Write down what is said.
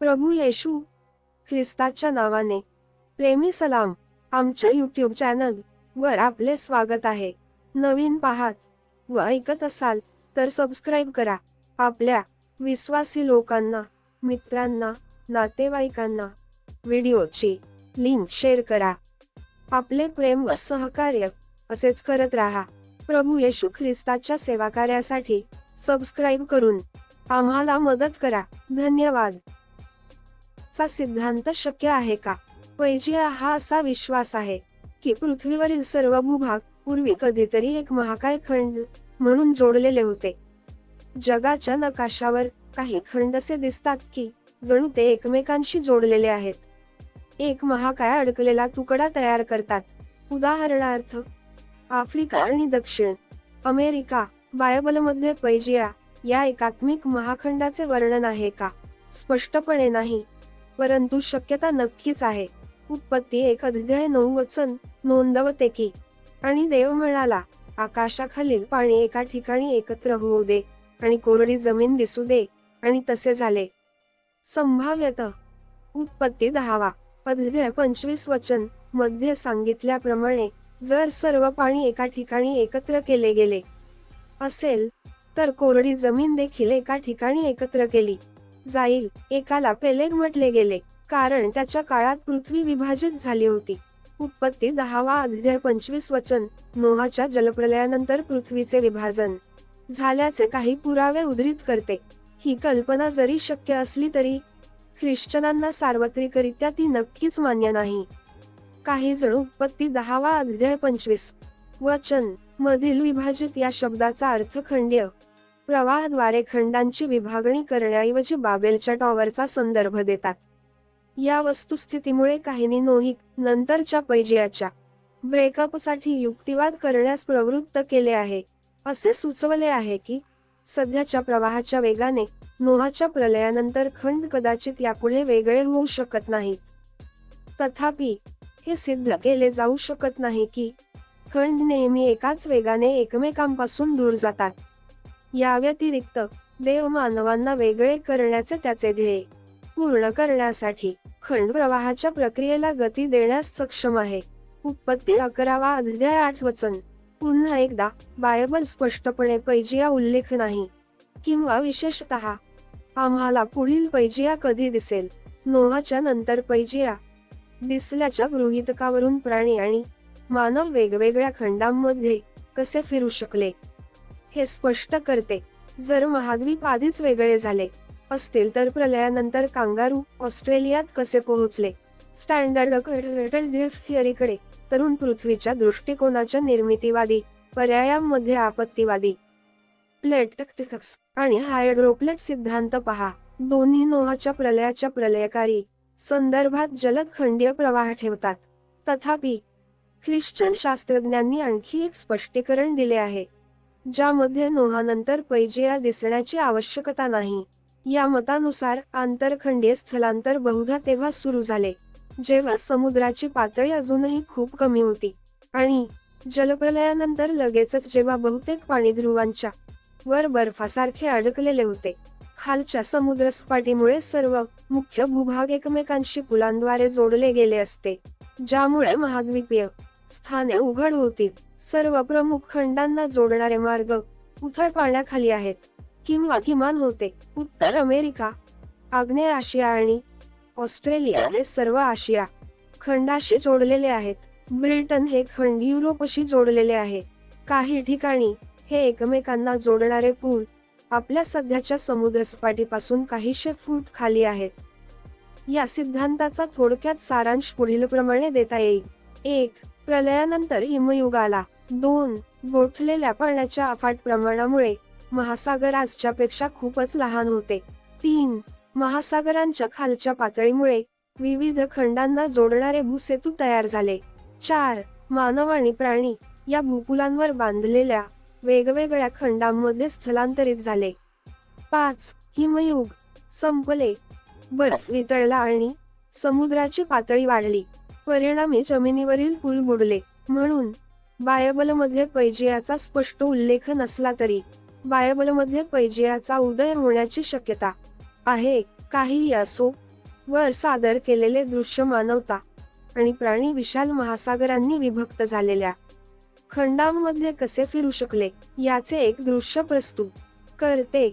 प्रभू येशू ख्रिस्ताच्या नावाने. प्रेमी सलाम आमच्या यूट्यूब चॅनल वर आपले स्वागत आहे. नवीन पाहात व ऐकत असाल तर सबस्क्राईब करा. आपल्या विश्वासी लोकांना मित्रांना नातेवाईकांना व्हिडिओची लिंक शेअर करा. आपले प्रेम व सहकार्य असेच करत राहा. प्रभू येशू ख्रिस्ताच्या सेवाकार्यासाठी सबस्क्राईब करून आम्हाला मदत करा. धन्यवाद. चा सिद्धांत शक्य आहे का? पैजिया हा असा विश्वास आहे की पृथ्वीवरील सर्व भूभाग पूर्वी कधीतरी एक महाकाय खंड म्हणून जोडलेले होते. जगाच्या नकाशावर काही खंड असे दिसतात की जणू ते एकमेकांशी जोडलेले आहेत. एक महाकाय अडकलेला तुकडा तयार करतात. उदाहरणार्थ आफ्रिका आणि दक्षिण अमेरिका बायबलमध्ये पैजिया या एकात्मिक महाखंडाचे वर्णन आहे का? स्पष्टपणे नाही. परंतु शक्यता नक्कीच आहे. उत्पत्ती एक अध्याय नऊ वचन नोंदवते की आणि देव म्हणाला आकाशाखालील पाणी एका ठिकाणी एकत्र होऊ दे आणि कोरडी जमीन दिसू दे आणि तसे झाले. संभाव्यत उत्पत्ती दहावा अध्याय पंचवीस वचनमध्ये सांगितल्याप्रमाणे जर सर्व पाणी एका ठिकाणी एकत्र केले गेले असेल तर कोरडी जमीन देखील एका ठिकाणी एकत्र केली. जाईल. एकाला पेलेग म्हटले गेले कारण त्याच्या काळात पृथ्वी विभाजित झाली होती. उत्पत्ती दहावा अध्याय पंचवीस वचन नोहाच्या जलप्रलयानंतर पृथ्वीचे विभाजन. झाल्याचे काही पुरावे उद्धृत करते. ही कल्पना जरी शक्य असली तरी ख्रिश्चनांना सार्वत्रिकरित्या ती नक्कीच मान्य नाही. काही जण उत्पत्ती दहावा अध्याय पंचवीस वचन मधील विभाजित या शब्दाचा अर्थ खंड्य प्रवाहाद्वारे खंडांची विभागणी करण्याऐवजी बाबेलच्या टॉवरचा संदर्भ देतात. या वस्तुस्थितीमुळे काहींनी नोहिक नंतरच्या पैजियाच्या ब्रेकअपसाठी युक्तिवाद करण्यास प्रवृत्त केले आहे असे सुचवले आहे की सध्याच्या प्रवाहाच्या वेगाने नोहाच्या प्रलयानंतर खंड कदाचित यापुढे वेगळे होऊ शकत नाहीत तथापि हे सिद्ध केले जाऊ शकत नाही की खंड नेहमी एकाच वेगाने एकमेकांपासून दूर जातात. या व्यतिरिक्त देव मानवांना वेगळे करण्याचे त्याचे ध्येय पूर्ण करण्यासाठी खंड प्रवाहाच्या प्रक्रियेला गती देण्यास सक्षम आहे. उत्पत्ती अकरावा अध्याय आठ वचन. पुन्हा एकदा बायबल स्पष्टपणे पैजिया उल्लेख नाही. किंवा विशेषतः आम्हाला पुढील पैजिया कधी दिसेल? नोहाच्या नंतर पैजिया दिसल्याच्या गृहितकावरून प्राणी आणि मानव वेगवेगळ्या खंडांमध्ये कसे फिरू शकले? हे स्पष्ट करते. जर महाद्वीप आधीच वेगळे झाले असतील तर प्रलयानंतर कांगारू ऑस्ट्रेलियात कसे पोहोचले? स्टँडर्ड थिअरीकडे. तरुण पृथ्वीच्या दृष्टिकोनाच्या निर्मितीवादी पर्यायांमध्ये आपत्तीवादी. प्लेट आणि हायड्रोप्लेट सिद्धांत पहा. दोन्ही नोहाच्या प्रलयाच्या प्रलयकारी संदर्भात जलद खंडीय प्रवाह ठेवतात. तथापि ख्रिश्चन शास्त्रज्ञांनी आणखी एक स्पष्टीकरण दिले आहे. ज्यामध्ये नोहानंतर पैजिया दिसण्याची आवश्यकता नाही. या मतानुसार आंतरखंडीय स्थलांतर बहुधा तेव्हा सुरू झाले जेव्हा समुद्राची पातळी अजूनही खूप कमी होती. आणि जलप्रलयानंतर लगेचच जेव्हा बहुतेक पाणी ध्रुवांच्या वर बर्फासारखे अडकलेले होते खालच्या समुद्रसपाटीमुळे सर्व मुख्य भूभाग एकमेकांशी पुलांद्वारे जोडले गेले असते ज्यामुळे महाद्वीपीय स्थाने उघड होतील. सर्व प्रमुख खंडांना जोडणारे मार्ग उथळ पाण्याखाली आहेत. किंवा किमान होते. उत्तर अमेरिका आग्नेय आशिया आणि ऑस्ट्रेलिया हे सर्व आशिया खंडाशी जोडलेले आहेत. ब्रिटन हे खंड युरोपशी जोडलेले आहे. काही ठिकाणी हे एकमेकांना जोडणारे पूल आपल्या सध्याच्या समुद्रसपाटीपासून काहीशे फूट खाली आहेत. या सिद्धांताचा थोडक्यात सारांश पुढील प्रमाणे देता येईल. एक प्रलयानंतर हिमयुग आला दोन गोठलेल्या पाण्याच्या अफाट प्रमाणामुळे महासागर आजच्या पेक्षा खूपच लहान होते. तीन महासागरांच्या खालच्या पातळीमुळे विविध खंडांना जोडणारे भूसेतू तयार झाले. चार मानव आणि प्राणी या भूपुलांवर बांधलेल्या वेगवेगळ्या खंडांमध्ये स्थलांतरित झाले. पाच हिमयुग संपले. बर्फ वितळला आणि समुद्राची पातळी वाढली. परिणामी जमिनीवरील पूल बुडले. म्हणून बायबलमध्ये पैजियाचा स्पष्ट उल्लेख नसला तरी बायबलमध्ये पैजियाचा उदय होण्याची शक्यता आहे. काहीही असो वर सादर केलेले दृश्य मानवता आणि प्राणी विशाल महासागरांनी विभक्त झालेल्या खंडांमध्ये कसे फिरू शकले याचे एक दृश्य प्रस्तुत करते.